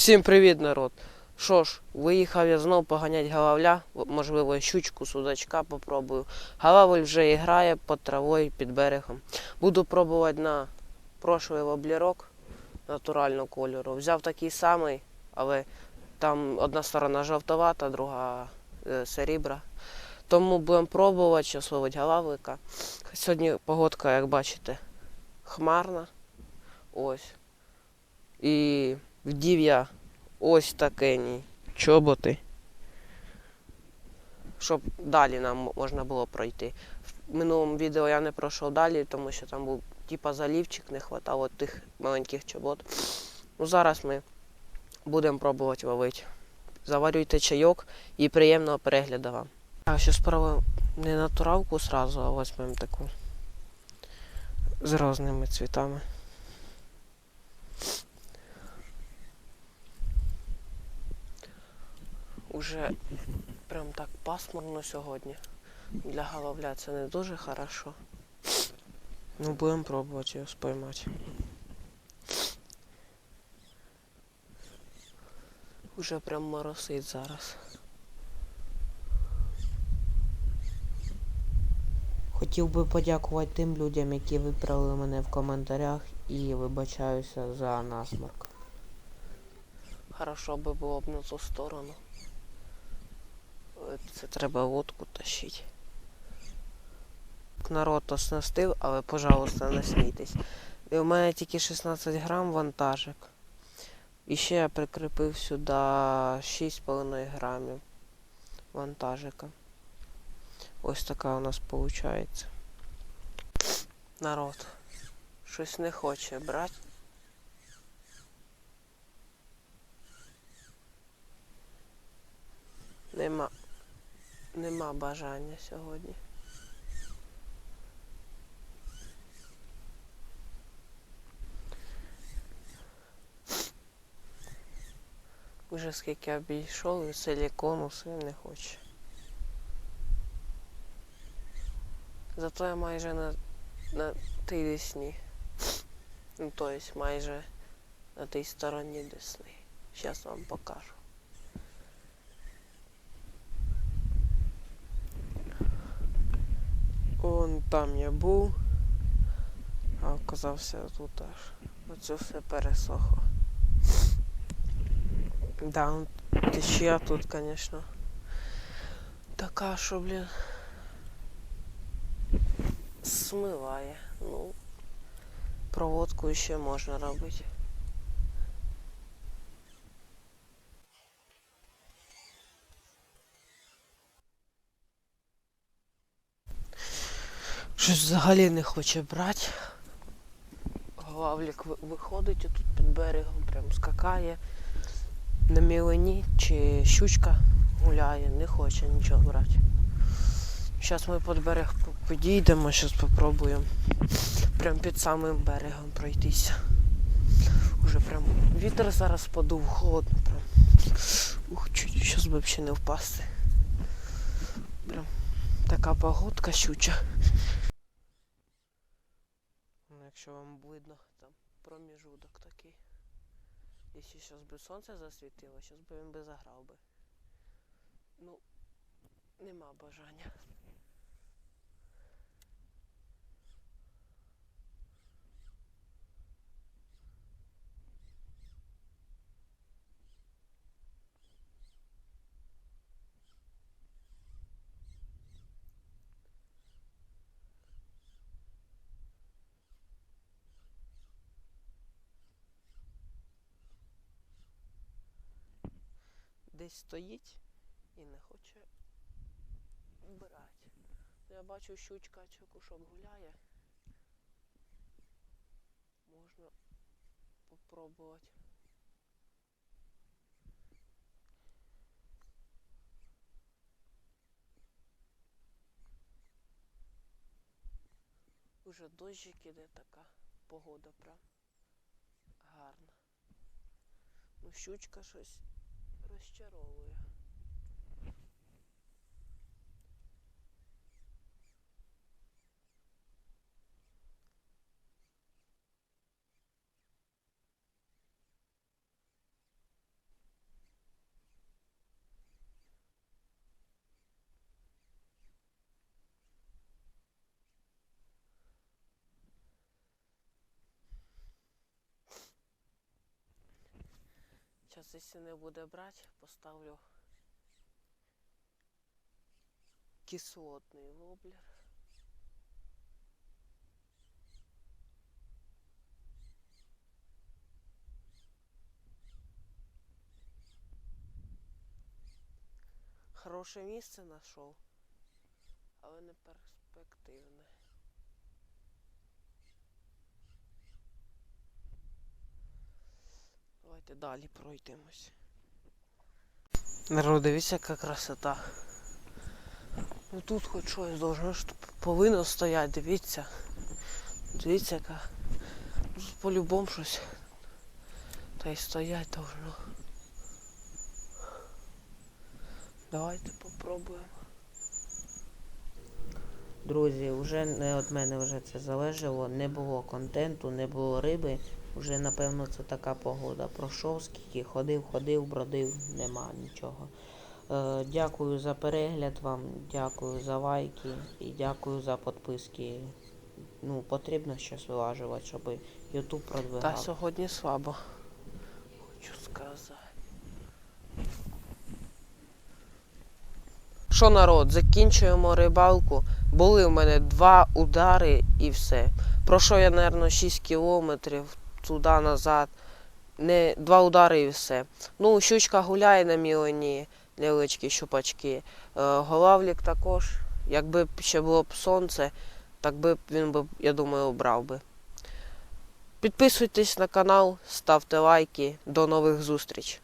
Всім привіт, народ! Що ж, виїхав я знов поганять галавля, можливо, щучку, судачка попробую. Галавль вже грає під травою під берегом. Буду пробувати на прошлий воблерок натурального кольору. Взяв такий самий, але там одна сторона жовтовата, друга е, серебра. Тому будемо пробувати, що ловить галавлика. Сьогодні погодка, як бачите, хмарна. Ось. І вдів я ось такені чоботи. Щоб далі нам можна було пройти. В минулому відео я не пройшов далі, тому що там був типа залівчик, не хватало тих маленьких чобот. Ну зараз ми будемо пробувати ловити. Заварюйте чайок і приємного перегляду вам. А ще спробуємо не натуралку сразу, а візьмемо таку з різними цвітами. Уже прям так пасмурно сьогодні. Для головля це не дуже хорошо. Ну, будемо пробувати його споймати. Уже прям моросить зараз. Хотів би подякувати тим людям, які виправили мене в коментарях і вибачаюся за насморк. Хорошо би було б на ту сторону. Це треба лодку тащити. Народ оснастив, але, пожалуйста, не смійтесь. І у мене тільки 16 грам вантажик. І ще я прикріпив сюди 6,5 грамів вантажика. Ось така у нас виходить. Народ. Щось не хоче брати. Нема. Нема бажання сьогодні. Уже скільки обійшов і силікону все не хоче. Зато я майже на, на тій десні. Ну, то есть майже на тій стороні десни. Зараз вам покажу. Там я був, а оказався тут аж. Оце все пересохло. Да, течія тут, конечно. Така, що, блін. Смиває. Ну, проводку ще можна робити. Щось взагалі не хоче брати. Главлік виходить і тут під берегом прям скакає. На мілені чи щучка гуляє, не хоче нічого брати. Зараз ми під берег підійдемо, зараз спробуємо прям під самим берегом пройтися. Уже прям вітер зараз подув, холодно прям. Ух, чуть зараз взагалі не впасти. Прям така погодка щуча. Ну, Якщо вам видно, там проміжуток такий. Якщо зараз би сонце засвітило, зараз би він би заграв би. Ну, нема бажання. Десь стоїть і не хоче брати. Я бачу щучка чи кушок гуляє. Можна попробувати. Уже дощик іде така погода прям гарна. Ну, щучка щось розчаровує. Зараз, якщо не буде брати, поставлю кислотний воблер. Хороше місце знайшов, але не перспективне. Давайте далі пройдемось. Народ, дивіться, яка красота. Ну тут хоч щось должно ж повинно стояти, дивіться. Дивіться, яка. По-любому щось. Та й стоять должно. Давайте попробуємо. Друзі, вже не від мене вже це залежало. Не було контенту, не було риби. Вже напевно це така погода. Пройшов скільки, ходив, ходив, бродив, нема нічого. Е, дякую за перегляд вам, дякую за лайки і дякую за підписки. Ну, потрібно щось вилажувати, щоб YouTube Та сьогодні слабо. Хочу сказати. Що народ, закінчуємо рибалку. Були в мене два удари і все. Пройшов я, мабуть, 6 кілометрів туди-назад. Не, два удари і все. Ну, щучка гуляє на мілені, лялечки, щупачки. Е, голавлік також. Якби ще було б сонце, так би він би, я думаю, обрав би. Підписуйтесь на канал, ставте лайки. До нових зустріч!